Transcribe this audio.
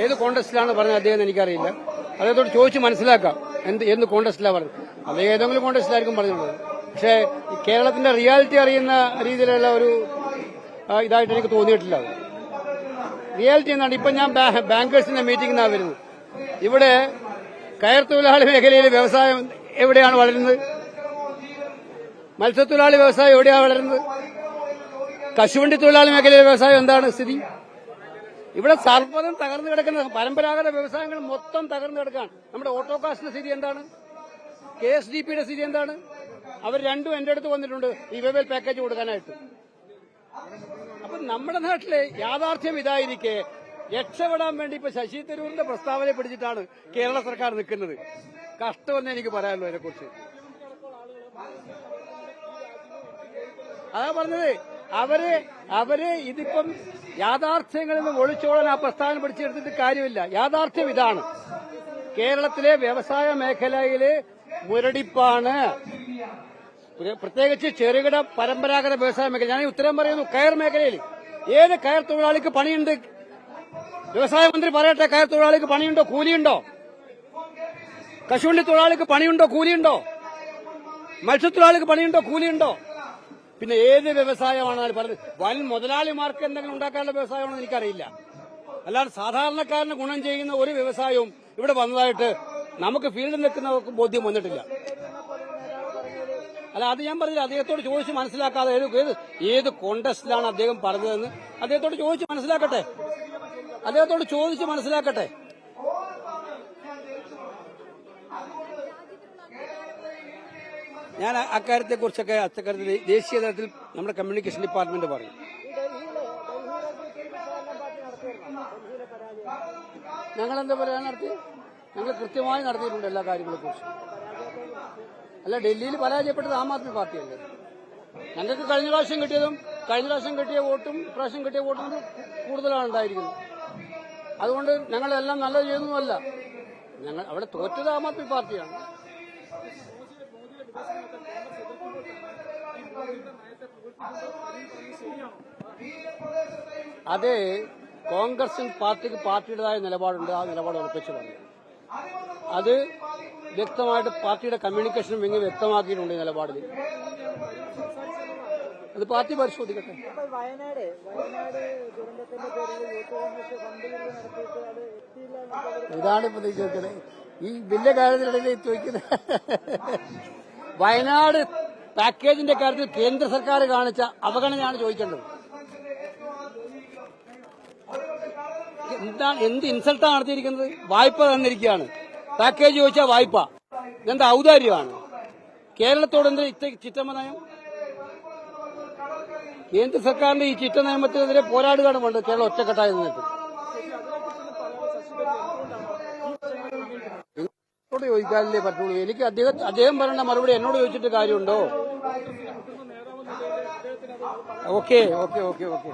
ഏത് കോൺടസ്റ്റിലാണ് പറഞ്ഞത് അദ്ദേഹം എനിക്കറിയില്ല. അദ്ദേഹത്തോട് ചോദിച്ച് മനസ്സിലാക്കാം. എന്ത് എന്ത് കോൺടസ്റ്റിലാണ് പറഞ്ഞത്. അദ്ദേഹം ഏതെങ്കിലും കോൺടസ്റ്റിലായിരിക്കും പറഞ്ഞിട്ടുള്ളത്. പക്ഷേ കേരളത്തിന്റെ റിയാലിറ്റി അറിയുന്ന രീതിയിലുള്ള ഒരു ഇതായിട്ട് എനിക്ക് തോന്നിയിട്ടില്ല റിയാലിറ്റി എന്താണ്? ഇപ്പം ഞാൻ ബാങ്കേഴ്സിന്റെ മീറ്റിംഗിനാണ് വരുന്നത്. ഇവിടെ കയർ തൊഴിലാളി മേഖലയിൽ വ്യവസായം എവിടെയാണ് വളരുന്നത്? മത്സ്യത്തൊഴിലാളി വ്യവസായം എവിടെയാണ് വളരുന്നത്? കശുവണ്ടി തൊഴിലാളി മേഖലയിലെ വ്യവസായം എന്താണ് സ്ഥിതി? ഇവിടെ സർവതം തകർന്നു കിടക്കുന്ന പരമ്പരാഗത വ്യവസായങ്ങൾ മൊത്തം തകർന്നു കിടക്കുകയാണ്. നമ്മുടെ ഓട്ടോകാസ്റ്റിന്റെ സ്ഥിതി എന്താണ്? കെ എസ് ഡി പിയുടെ സ്ഥിതി എന്താണ്? അവർ രണ്ടും എന്റെ അടുത്ത് വന്നിട്ടുണ്ട് ഈ വെബേൽ പാക്കേജ് കൊടുക്കാനായിട്ട്. അപ്പൊ നമ്മുടെ നാട്ടിലെ യാഥാർത്ഥ്യം ഇതായിരിക്കെ. രക്ഷപ്പെടാൻ വേണ്ടി ഇപ്പൊ ശശി തരൂരിന്റെ പ്രസ്താവനയെ പിടിച്ചിട്ടാണ് കേരള സർക്കാർ നിൽക്കുന്നത്. കഷ്ടമെന്ന് എനിക്ക് പറയാനുള്ളൂ അതിനെക്കുറിച്ച്. അതാ പറഞ്ഞത്. അവർ അവർ ഇതിപ്പം യാഥാർത്ഥ്യങ്ങളിൽ നിന്ന് ഒളിച്ചോടാൻ ആ പ്രസ്ഥാനം പിടിച്ചെടുത്തിട്ട് കാര്യമില്ല. യാഥാർത്ഥ്യം ഇതാണ്. കേരളത്തിലെ വ്യവസായ മേഖലയിൽ മുരടിപ്പാണ്. പ്ര- പ്രത്യേകിച്ച് ചെറുകിട പരമ്പരാഗത വ്യവസായ മേഖല. ഞാൻ ഉത്തരം പറയുന്നു കയർ മേഖലയിൽ ഏത് കയർ തൊഴിലാളിക്ക് പണിയുണ്ട്? വ്യവസായ മന്ത്രി പറയട്ടെ കയർ തൊഴിലാളിക്ക് പണിയുണ്ടോ കൂലിയുണ്ടോ? കശുവണ്ടി തൊഴിലാളിക്ക് പണിയുണ്ടോ കൂലിയുണ്ടോ? മത്സ്യത്തൊഴിലാളിക്ക് പണിയുണ്ടോ കൂലിയുണ്ടോ? പിന്നെ ഏത് വ്യവസായമാണ് അതിൽ പറഞ്ഞത് വൻ മുതലാളിമാർക്ക് എന്തെങ്കിലും ഉണ്ടാക്കാനുള്ള വ്യവസായമാണെന്ന് എനിക്കറിയില്ല. അല്ലാതെ സാധാരണക്കാരന് ഗുണം ചെയ്യുന്ന ഒരു വ്യവസായവും ഇവിടെ വന്നതായിട്ട് നമുക്ക് ഫീൽഡിൽ നിൽക്കുന്നവർക്ക് ബോധ്യം വന്നിട്ടില്ല. അല്ല അത് ഞാൻ പറഞ്ഞില്ല. അദ്ദേഹത്തോട് ചോദിച്ച് മനസ്സിലാക്കാതെ ഏത് ഏത് കോണ്ടസ്റ്റിലാണ് അദ്ദേഹം പറഞ്ഞതെന്ന് അദ്ദേഹത്തോട് ചോദിച്ച് മനസ്സിലാക്കട്ടെ. അദ്ദേഹത്തോട് ചോദിച്ച് മനസ്സിലാക്കട്ടെ. ഞാൻ അക്കാര്യത്തെ കുറിച്ചൊക്കെ അച്ചക്കാര്യത്തിൽ ദേശീയ തലത്തിൽ നമ്മുടെ കമ്മ്യൂണിക്കേഷൻ ഡിപ്പാർട്ട്മെന്റ് പറയും. ഞങ്ങൾ എന്താ പറയാൻ നടത്തി ഞങ്ങൾ കൃത്യമായി നടത്തിയിട്ടുണ്ട് എല്ലാ കാര്യങ്ങളെ കുറിച്ചും അല്ല ഡൽഹിയിൽ പരാജയപ്പെട്ടത് ആം ആദ്മി പാർട്ടിയല്ലേ? ഞങ്ങൾക്ക് കഴിഞ്ഞ പ്രാവശ്യം കിട്ടിയതും കഴിഞ്ഞ പ്രാവശ്യം കിട്ടിയ വോട്ടും പ്രാവശ്യം കിട്ടിയ വോട്ടും കൂടുതലാണ് ഉണ്ടായിരിക്കുന്നത്. അതുകൊണ്ട് ഞങ്ങളെല്ലാം നല്ലത് ചെയ്യുന്നതല്ല ഞങ്ങൾ അവിടെ തോറ്റത് ആം ആദ്മി പാർട്ടിയാണ്. അത് കോൺഗ്രസിൽ പാർട്ടിക്ക് പാർട്ടിയുടേതായ നിലപാടുണ്ട് ആ നിലപാട് ഉറപ്പിച്ചു പറഞ്ഞു. അത് വ്യക്തമായിട്ട് പാർട്ടിയുടെ കമ്മ്യൂണിക്കേഷനും ഇങ്ങനെ വ്യക്തമാക്കിയിട്ടുണ്ട് ഈ നിലപാടിൽ. അത് പാർട്ടി പരിശോധിക്കട്ടെ. വയനാട് വയനാട് ദുരന്തത്തിന്റെ പേരിൽ യൂത്ത് കോൺഗ്രസ് നടത്തിയിട്ട് അത് എത്തിയില്ല ഇതാണ് ചോദിക്കുന്നത് ഈ വലിയ കാര്യത്തിനിടയിൽ ചോദിക്കുന്നത് വയനാട് പാക്കേജിന്റെ കാര്യത്തിൽ കേന്ദ്ര സർക്കാർ കാണിച്ച അവഗണനയാണ് ചോദിക്കേണ്ടത്. എന്താണ് എന്ത് ഇൻസൾട്ടാണ് നടത്തിയിരിക്കുന്നത്? വായ്പ തന്നിരിക്കുകയാണ്. പാക്കേജ് ചോദിച്ചാൽ വായ്പ. ഇതെന്താ ഔദാര്യമാണ്? കേരളത്തോട് എന്ത് ഇത്ര ചിറ്റമ്മ നയം കേന്ദ്ര സർക്കാരിന്റെ ഈ ചിറ്റ നിയമത്തിനെതിരെ പോരാടുകയാണ് വേണ്ടത് കേരളം ഒറ്റക്കെട്ടായി നിന്നിട്ട്. എന്നോട് ചോദിക്കാനല്ലേ പറ്റുള്ളൂ. എനിക്ക് അദ്ദേഹം അദ്ദേഹം പറയേണ്ട മറുപടി എന്നോട് ചോദിച്ചിട്ട് കാര്യമുണ്ടോ? Okay okay okay okay.